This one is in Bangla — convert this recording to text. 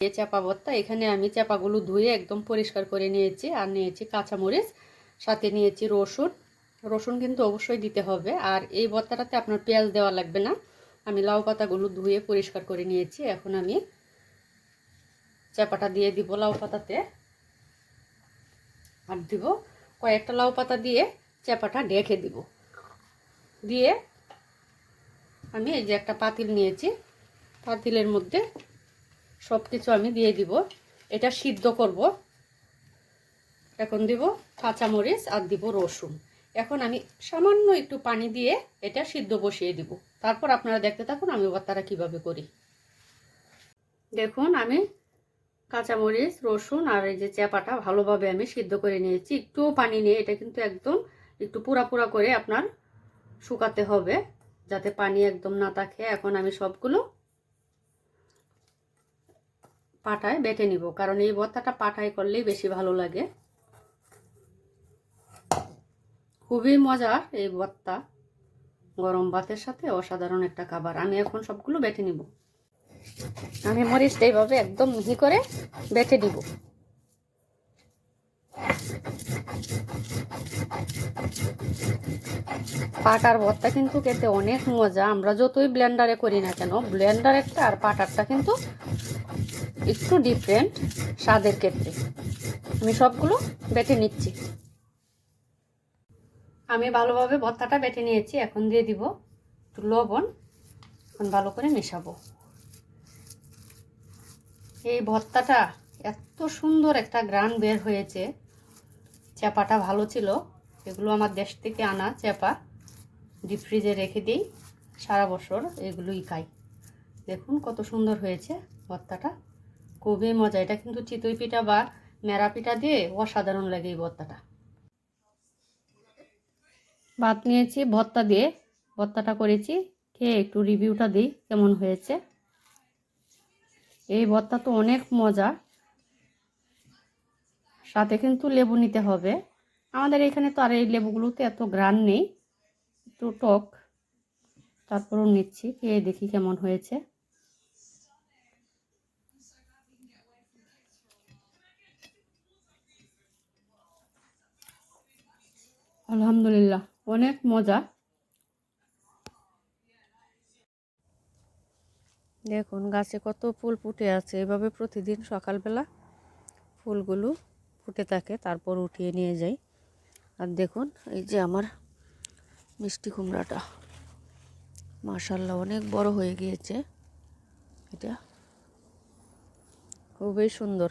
এই চাপা ভর্তা এখানে আমি চাপাগুলো ধুয়ে একদম পরিষ্কার করে নিয়েছি আর নিয়েছি কাঁচামরিচ, সাথে নিয়েছি রসুন। রসুন কিন্তু অবশ্যই দিতে হবে। আর এই ভর্তাটাতে আপনার পেঁয়াজ দেওয়া লাগবে না। আমি লাউ পাতাগুলো ধুয়ে পরিষ্কার করে নিয়েছি। এখন আমি চাপাটা দিয়ে দিব লাউ পাতাতে। আর দিব কয়েকটা লাউ পাতা দিয়ে চাপাটা ঢেকে দিব। দিয়ে আমি এই যে একটা পাতিল নিয়েছি। পাতিলের মধ্যে সব কিছু আমি দিয়ে দিব। এটা সিদ্ধ করব। এখন দিব কাঁচামরিচ আর দিব রসুন। এখন আমি সামান্য একটু পানি দিয়ে এটা সিদ্ধ বসিয়ে দিব। তারপর আপনারা দেখতে থাকুন আমি ভর্তাটা কীভাবে করি। দেখুন, আমি কাঁচামরিচ, রসুন আর এই যে চ্যাপাটা ভালোভাবে আমি সিদ্ধ করে নিয়েছি। একটুও পানি নিয়ে এটা কিন্তু একদম একটু পুরা পুরা করে আপনার শুকাতে হবে, যাতে পানি একদম না থাকে। এখন আমি সবগুলো পাটায় বেটে নিব, কারণ এই ভর্তাটা পাটায় করলেই বেশি ভালো লাগে। খুবই মজার এই ভর্তা গরম ভাতের সাথে অসাধারণ একটা খাবার। আমি এখন সবগুলো বেটে নিব। আমি মরিচটা এইভাবে একদম মিহি করে বেটে দিব পাটার ভর্তা কিন্তু খেতে অনেক মজা। আমরা যতই ব্লেন্ডারে করি না কেন ব্লেন্ডার একটা আর পাটারটা কিন্তু একটু ডিফারেন্ট স্বাদের ক্ষেত্রে। আমি সবগুলো বেটে নিচ্ছি। আমি ভালোভাবে ভর্তাটা বেটে নিয়েছি, এখন দিয়ে দিব একটু লবণ। এখন ভালো করে মেশাবো। এই ভর্তাটা এত সুন্দর একটা গ্রান বের হয়েছে। চাপাটা ভালো ছিল। এগুলো আমার দেশ থেকে আনা চাপা ডিপ ফ্রিজে রেখে দিই। সারা বছর এগুলোই খাই। দেখুন কত সুন্দর হয়েছে ভর্তাটা। খুবই মজা। এটা কিন্তু চিতই পিঠা বা মেরা পিঠা দিয়ে অসাধারণ লাগে এই ভর্তাটা। ভাত নিয়েছি, ভর্তা দিয়ে। ভর্তাটা করেছি, খেয়ে একটু রিভিউটা দিই কেমন হয়েছে। এই ভর্তা তো অনেক মজা। সাথে কিন্তু লেবু নিতে হবে। আমাদের এখানে তো আর এই লেবুগুলোতে এত গ্রান নেই। একটু টক। তারপরও নিচ্ছি, খেয়ে দেখি কেমন হয়েছে। আলহামদুলিল্লাহ, অনেক মজা। দেখুন, গাছে কত ফুল ফুটে আছে। এভাবে প্রতিদিন সকালবেলা ফুলগুলো ফুটে থাকে, তারপর উঠিয়ে নিয়ে যাই। আর দেখুন, এই যে আমার মিষ্টি কুমড়াটা। মাশাল্লাহ অনেক বড় হয়ে গিয়েছে। এটা খুবই সুন্দর।